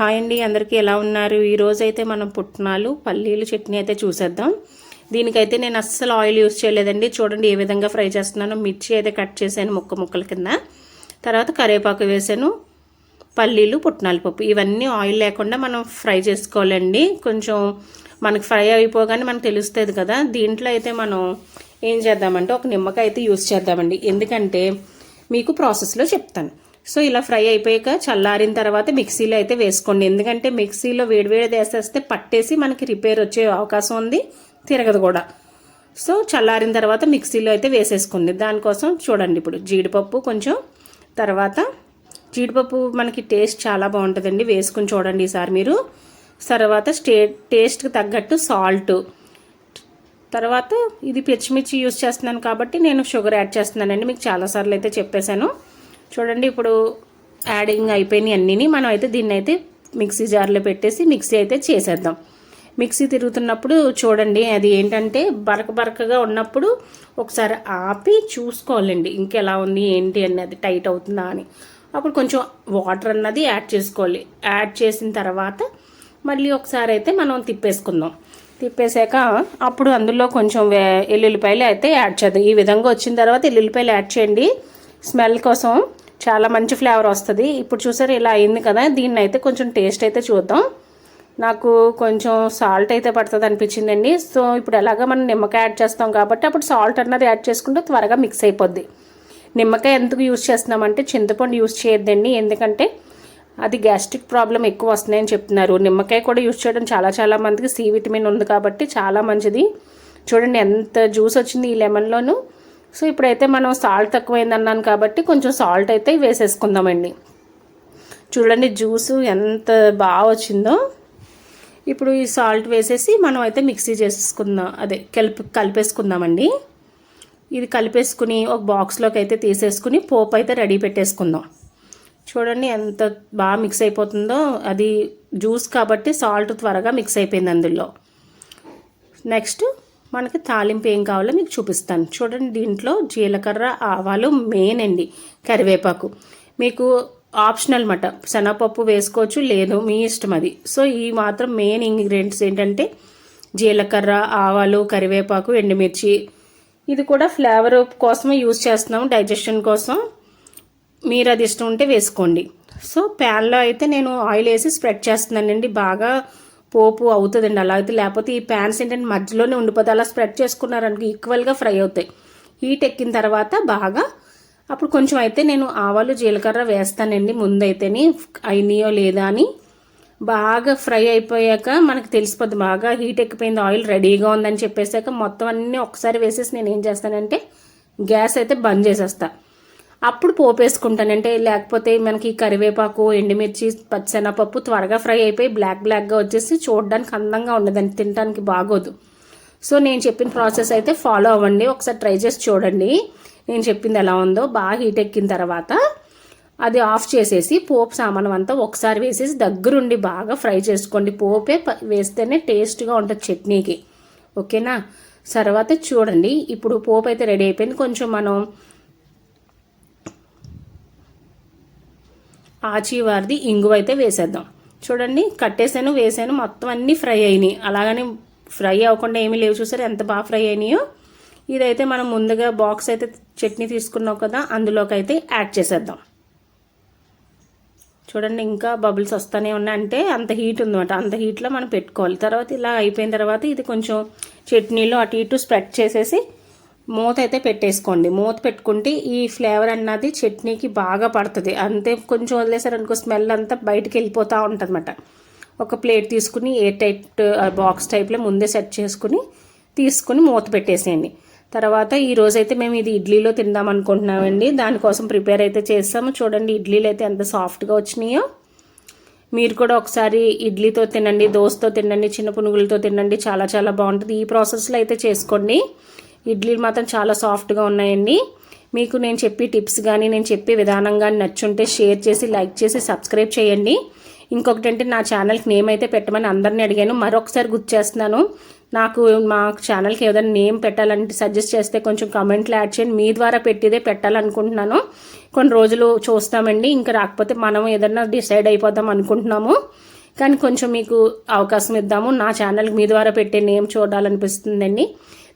Hi అండి అందరికీ ఎలా ఉన్నారు? ఈరోజు అయితే మనం పుట్నాలు పల్లీలు చట్నీ అయితే చూసేద్దాం. దీనికైతే నేను అస్సలు ఆయిల్ యూస్ చేయలేదండి. చూడండి ఏ విధంగా ఫ్రై చేస్తున్నానో. మిర్చి అయితే కట్ చేశాను ముక్క ముక్కల కింద. తర్వాత కరివేపాకు వేసాను పల్లీలు పుట్నాల పప్పు. ఇవన్నీ ఆయిల్ లేకుండా మనం ఫ్రై చేసుకోవాలండి. కొంచెం మనకు ఫ్రై అయిపోగానే మనకు తెలుస్తుంది కదా. దీంట్లో అయితే మనం ఏం చేద్దామంటే ఒక నిమ్మకాయ అయితే యూస్ చేద్దామండి. ఎందుకంటే మీకు ప్రాసెస్లో చెప్తాను. సో ఇలా ఫ్రై అయిపోయాక చల్లారిన తర్వాత మిక్సీలో అయితే వేసుకోండి. ఎందుకంటే మిక్సీలో వేడివేడి వేసేస్తే పట్టేసి మనకి రిపేర్ వచ్చే అవకాశం ఉంది తిరగదు కూడా. సో చల్లారిన తర్వాత మిక్సీలో అయితే వేసేసుకుంది. దానికోసం చూడండి ఇప్పుడు జీడిపప్పు కొంచెం తర్వాత జీడిపప్పు మనకి టేస్ట్ చాలా బాగుంటుందండి. వేసుకుని చూడండి ఈసారి మీరు. తర్వాత స్టే టేస్ట్కి తగ్గట్టు సాల్ట్. తర్వాత ఇది పచ్చిమిర్చి యూస్ చేస్తున్నాను కాబట్టి నేను షుగర్ యాడ్ చేస్తున్నానండి. మీకు చాలాసార్లు అయితే చెప్పేశాను. చూడండి ఇప్పుడు యాడింగ్ అయిపోయినాయి అన్నీ మనం అయితే దీన్ని అయితే మిక్సీ జార్లో పెట్టేసి మిక్సీ అయితే చేసేద్దాం. మిక్సీ తిరుగుతున్నప్పుడు చూడండి అది ఏంటంటే బరక బరకగా ఉన్నప్పుడు ఒకసారి ఆపి చూసుకోవాలండి. ఇంకెలా ఉంది ఏంటి అన్నది టైట్ అవుతుందా అని. అప్పుడు కొంచెం వాటర్ అన్నది యాడ్ చేసుకోవాలి. యాడ్ చేసిన తర్వాత మళ్ళీ ఒకసారి అయితే మనం తిప్పేసుకుందాం. తిప్పేసాక అప్పుడు అందులో కొంచెం వే ఎల్లుల్లిపాయలు అయితే యాడ్ చేద్దాం. ఈ విధంగా వచ్చిన తర్వాత ఎల్లుల్లిపాయలు యాడ్ చేయండి. స్మెల్ కోసం చాలా మంచి ఫ్లేవర్ వస్తుంది. ఇప్పుడు చూసారు ఇలా అయింది కదా. దీన్ని అయితే కొంచెం టేస్ట్ అయితే చూద్దాం. నాకు కొంచెం సాల్ట్ అయితే పడుతుంది అనిపించిందండి. సో ఇప్పుడు ఎలాగ మనం నిమ్మకాయ యాడ్ చేస్తాం కాబట్టి అప్పుడు సాల్ట్ అన్నది యాడ్ చేసుకుంటే త్వరగా మిక్స్ అయిపోద్ది. నిమ్మకాయ ఎందుకు యూజ్ చేస్తున్నామంటే చింతపండు యూజ్ చేయొద్దండి. ఎందుకంటే అది గ్యాస్ట్రిక్ ప్రాబ్లం ఎక్కువ వస్తున్నాయని చెప్తున్నారు. నిమ్మకాయ కూడా యూజ్ చేయడం చాలా చాలా మందికి సి విటమిన్ ఉంది కాబట్టి చాలా మంచిది. చూడండి ఎంత జ్యూస్ వచ్చింది ఈ లెమన్లోనూ. సో ఇప్పుడైతే మనం సాల్ట్ తక్కువైంది అన్నాను కాబట్టి కొంచెం సాల్ట్ అయితే వేసేసుకుందామండి. చూడండి జ్యూసు ఎంత బాగా వచ్చిందో. ఇప్పుడు ఈ సాల్ట్ వేసేసి మనం అయితే మిక్సీ చేసేసుకుందాం అదే కలిపి కలిపేసుకుందామండి. ఇది కలిపేసుకుని ఒక బాక్స్లోకి అయితే తీసేసుకుని పోపు అయితే రెడీ పెట్టేసుకుందాం. చూడండి ఎంత బాగా మిక్స్ అయిపోతుందో. అది జ్యూస్ కాబట్టి సాల్ట్ త్వరగా మిక్స్ అయిపోయింది అందులో. నెక్స్ట్ మనకి తాలింపు ఏం కావాలో మీకు చూపిస్తాను. చూడండి దీంట్లో జీలకర్ర ఆవాలు మెయిన్ అండి కరివేపాకు. మీకు ఆప్షనల్ మాట శనగపప్పు వేసుకోవచ్చు లేదు మీ ఇష్టం అది. సో ఈ మాత్రం మెయిన్ ఇంగ్రీడియంట్స్ ఏంటంటే జీలకర్ర ఆవాలు కరివేపాకు ఎండుమిర్చి. ఇది కూడా ఫ్లేవర్ కోసమే యూజ్ చేస్తున్నాం డైజెషన్ కోసం. మీరు అది ఇష్టం ఉంటే వేసుకోండి. సో ప్యాన్లో అయితే నేను ఆయిల్ వేసి స్ప్రెడ్ చేస్తున్నానండి. బాగా పోపు అవుతుందండి. అలా అయితే లేకపోతే ఈ ప్యాన్స్ ఏంటంటే మధ్యలోనే ఉండిపోతే అలా స్ప్రెడ్ చేసుకున్నారనుకో ఈక్వల్గా ఫ్రై అవుతాయి. హీట్ ఎక్కిన తర్వాత బాగా అప్పుడు కొంచెం అయితే నేను ఆవాలు జీలకర్ర వేస్తానండి. ముందైతేని అయినాయో లేదా అని బాగా ఫ్రై అయిపోయాక మనకు తెలిసిపోద్ది. బాగా హీట్ ఎక్కిపోయింది. ఆయిల్ రెడీగా ఉందని చెప్పేసాక మొత్తం అన్నీ ఒకసారి వేసేసి నేను ఏం చేస్తానంటే గ్యాస్ అయితే బంద్ చేసేస్తాను అప్పుడు పోపు వేసుకుంటానంటే లేకపోతే మనకి కరివేపాకు ఎండుమిర్చి పచ్చెనపప్పు త్వరగా ఫ్రై అయిపోయి బ్లాక్ బ్లాక్గా వచ్చేసి చూడడానికి అందంగా ఉండదండి. తినడానికి బాగోదు. సో నేను చెప్పిన ప్రాసెస్ అయితే ఫాలో అవ్వండి. ఒకసారి ట్రై చేసి చూడండి. నేను చెప్పింది ఎలా ఉందో. బాగా హీట్ ఎక్కిన తర్వాత అది ఆఫ్ చేసేసి పోపు సామానం అంతా ఒకసారి వేసేసి దగ్గరుండి బాగా ఫ్రై చేసుకోండి. పోపే వేస్తేనే టేస్ట్గా ఉంటుంది చట్నీకి. ఓకేనా? తర్వాత చూడండి. ఇప్పుడు పోపు అయితే రెడీ అయిపోయింది. కొంచెం మనం ఆచి వారిది ఇంగువ అయితే వేసేద్దాం. చూడండి కట్టేసాను వేసాను మొత్తం అన్నీ ఫ్రై అయినాయి. అలాగని ఫ్రై అవ్వకుండా ఏమీ లేవు చూసారు ఎంత బాగా ఫ్రై అయినాయో. ఇదైతే మనం ముందుగా బాక్స్ అయితే చట్నీ తీసుకున్నాం కదా అందులోకి అయితే యాడ్ చేసేద్దాం. చూడండి ఇంకా బబుల్స్ వస్తూనే ఉన్నాయి. అంటే అంత హీట్ ఉందన్నమాట. అంత హీట్లో మనం పెట్టుకోవాలి. తర్వాత ఇలా అయిపోయిన తర్వాత ఇది కొంచెం చట్నీలో అటు ఇటు స్ప్రెడ్ చేసేసి మూత అయితే పెట్టేసుకోండి. మూత పెట్టుకుంటే ఈ ఫ్లేవర్ అన్నది చట్నీకి బాగా పడుతుంది. అంతే కొంచెం వదిలేసారనుకో స్మెల్ అంతా బయటికి వెళ్ళిపోతూ ఉంటుందన్నమాట. ఒక ప్లేట్ తీసుకుని ఏ టైప్ బాక్స్ టైప్లో ముందే సెట్ చేసుకుని తీసుకుని మూత పెట్టేసేయండి. తర్వాత ఈ రోజైతే మేము ఇది ఇడ్లీలో తిందాం అనుకుంటున్నామండి దానికోసం ప్రిపేర్ అయితే చేస్తాము చూడండి ఇడ్లీలు అయితే ఎంత సాఫ్ట్గా వచ్చినాయో. మీరు కూడా ఒకసారి ఇడ్లీతో తినండి దోశతో తినండి చిన్న పునుగులతో తినండి. చాలా చాలా బాగుంటుంది. ఈ ప్రాసెస్లో అయితే చేసుకోండి. ఇడ్లీలు మాత్రం చాలా సాఫ్ట్గా ఉన్నాయండి. మీకు నేను చెప్పి టిప్స్ కానీ నేను చెప్పే విధానం కానీ నచ్చుంటే షేర్ చేసి లైక్ చేసి సబ్స్క్రైబ్ చేయండి. ఇంకొకటి అంటే నా ఛానల్కి నేమ్ అయితే పెట్టమని అందరినీ అడిగాను. మరొకసారి గుర్తు చేస్తున్నాను. నాకు మా ఛానల్కి ఏదైనా నేమ్ పెట్టాలంటే సజెస్ట్ చేస్తే కొంచెం కమెంట్లు యాడ్ చేయండి. మీ ద్వారా పెట్టిదే పెట్టాలనుకుంటున్నాను. కొన్ని రోజులు చూస్తామండి. ఇంకా రాకపోతే మనం ఏదైనా డిసైడ్ అయిపోదాం అనుకుంటున్నాము. కానీ కొంచెం మీకు అవకాశం ఇద్దాము. నా ఛానల్కి మీ ద్వారా పెట్టే నేమ్ చూడాలనిపిస్తుందండి.